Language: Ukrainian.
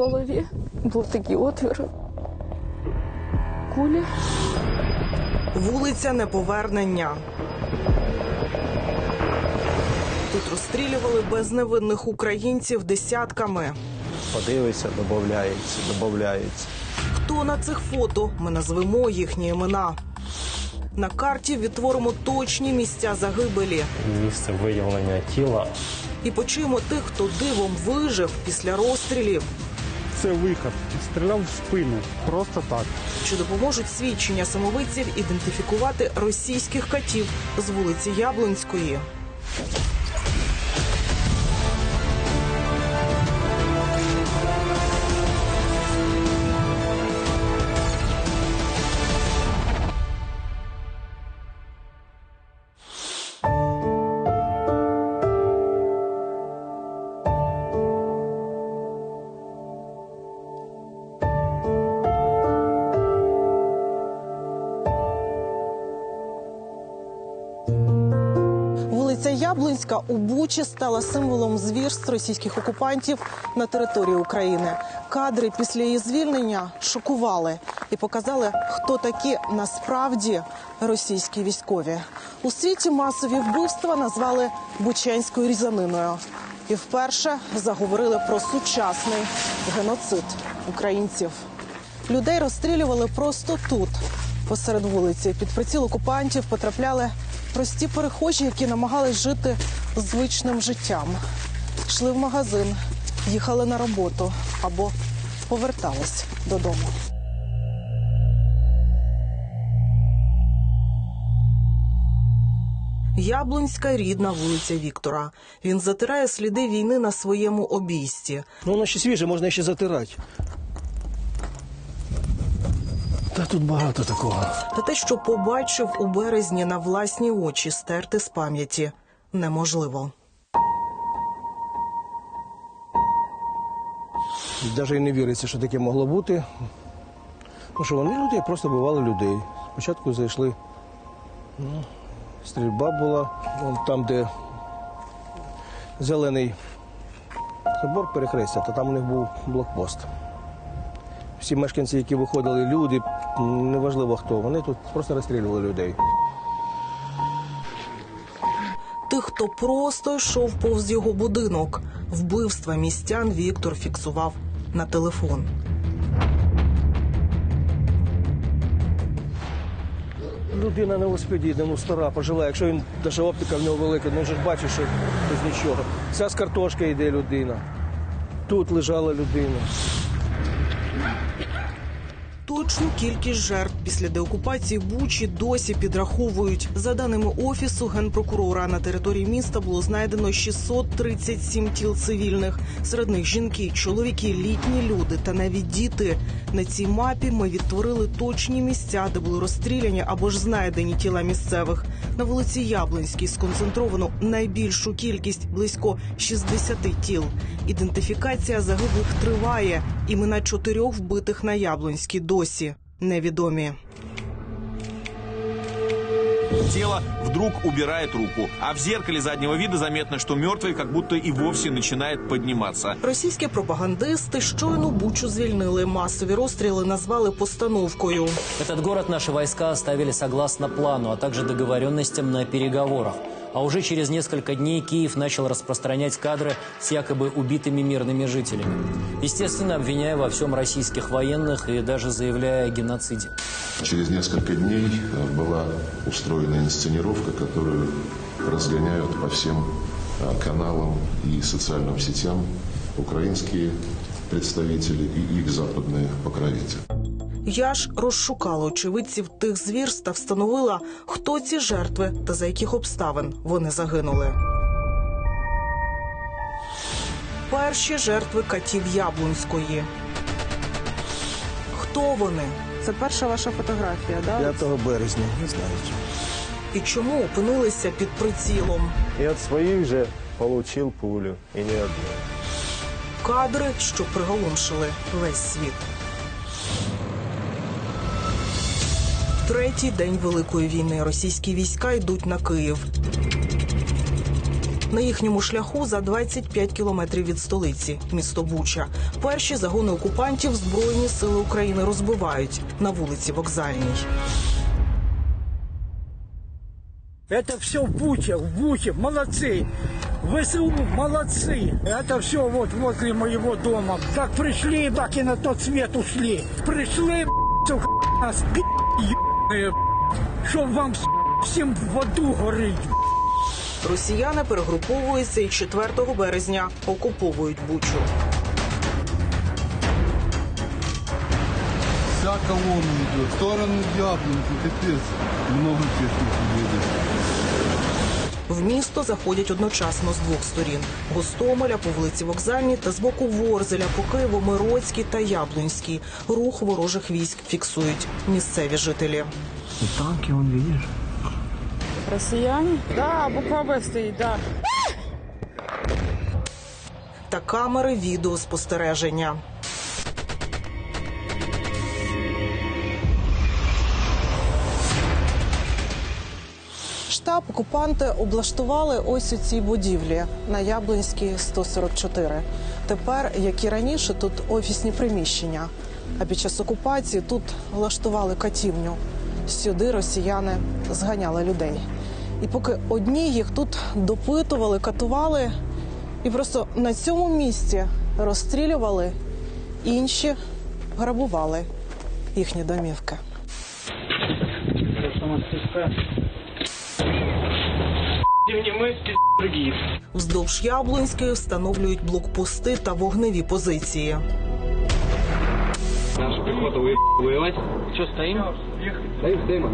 голові був такий отвір. Кулі. Вулиця Неповернення. Тут розстрілювали безневинних українців десятками. Подивиться, додається, додається. Хто на цих фото? Ми назвемо їхні імена. На карті відтворимо точні місця загибелі Місце виявлення тіла і почуємо тих, хто дивом вижив після розстрілів. Це виход. Стріляв в спину. Просто так. Чи допоможуть свідчення самовиців ідентифікувати російських катів з вулиці Яблонської? Яблунська у Бучі стала символом звірств російських окупантів на території України. Кадри після її звільнення шокували і показали, хто такі насправді російські військові. У світі масові вбивства назвали бучанською різаниною. І вперше заговорили про сучасний геноцид українців. Людей розстрілювали просто тут, посеред вулиці. Під приціл окупантів потрапляли прості перехожі, які намагались жити звичним життям. Йшли в магазин, їхали на роботу або повертались додому. Яблунська рідна вулиця Віктора. Він затирає сліди війни на своєму обійсті. Ну, воно ще свіже, можна ще затирати. Та тут багато такого. Та те, що побачив у березні на власні очі, стерти з пам'яті неможливо. Навіть і не віриться, що таке могло бути. Ну що вони люди просто бували людей. Спочатку зайшли. Ну, стрільба була вон там, де зелений собор перехрестя, то там у них був блокпост. Всі мешканці, які виходили, люди, неважливо хто, вони тут просто розстрілювали людей. Тих, хто просто йшов повз його будинок. Вбивства містян Віктор фіксував на телефон. Людина на велосипеді йде, ну стара, пожила. Якщо він навіть оптика в нього велика, ну вже бачиш, що без нічого. Ця з картошки йде людина. Тут лежала людина. Thank you. Точну кількість жертв після деокупації Бучі досі підраховують. За даними офісу генпрокурора, на території міста було знайдено 637 тіл цивільних. Серед них жінки, чоловіки, літні люди та навіть діти. На цій мапі ми відтворили точні місця, де були розстріляні або ж знайдені тіла місцевих. На вулиці Яблонській сконцентровано найбільшу кількість близько 60 тіл. Ідентифікація загиблих триває. Імена чотирьох вбитих на Яблонській досі невідомі. Тело вдруг убирает руку, а в зеркале заднего вида заметно, что мертвый как будто и вовсе начинает подниматься. Російські пропагандисти щойно бучу звільнили. Масові розстріли назвали постановкою. Этот город наши войска оставили согласно плану, а также договоренностям на переговорах. А уже через несколько дней Киев начал распространять кадры с якобы убитыми мирными жителями. Естественно, обвиняя во всем российских военных и даже заявляя о геноциде. Через несколько дней э, была устроена инсценировка, которую разгоняют по всем э, каналам и социальным сетям украинские представители и их западные покровители. Я ж розшукала очевидців тих звірств та встановила, хто ці жертви та за яких обставин вони загинули. Перші жертви катів Яблунської. Хто вони? Це перша ваша фотографія, да? 5 березня, не знаю. І чому опинилися під прицілом? і від своїх же получив пулю, і не одну. Кадри, що приголомшили весь світ. Третій день Великої війни російські війська йдуть на Київ. На їхньому шляху за 25 кілометрів від столиці, місто Буча. Перші загони окупантів Збройні сили України розбивають на вулиці Вокзальній. Это все в Буче, в Буче, молодцы. ВСУ, молодцы. Это все вот возле моего дома. Как пришли, так и на тот свет ушли. Пришли, сука, нас ебаные, чтоб вам всім в аду горить. Росіяни перегруповуються і 4 березня окуповують Бучу. Вся колонна йде, В сторону Яблонки, капец. Много техніки едет. В місто заходять одночасно з двох сторін: Гостомеля по вулиці Вокзальній та з боку Ворзеля по Києво-Мироцькій та Яблунській. Рух ворожих військ фіксують місцеві жителі. Росіяни? Да, буква Б стоїть, да. та камери відеоспостереження. Штаб окупанти облаштували ось у цій будівлі на Яблунській 144. Тепер, як і раніше, тут офісні приміщення. А під час окупації тут влаштували катівню. Сюди росіяни зганяли людей. І поки одні їх тут допитували, катували, і просто на цьому місці розстрілювали, інші грабували їхні домівки. Вздовж Яблонської встановлюють блокпости та вогневі позиції. Наша пехота воювати. Що стоїмо? Стоїмо, стоїмо.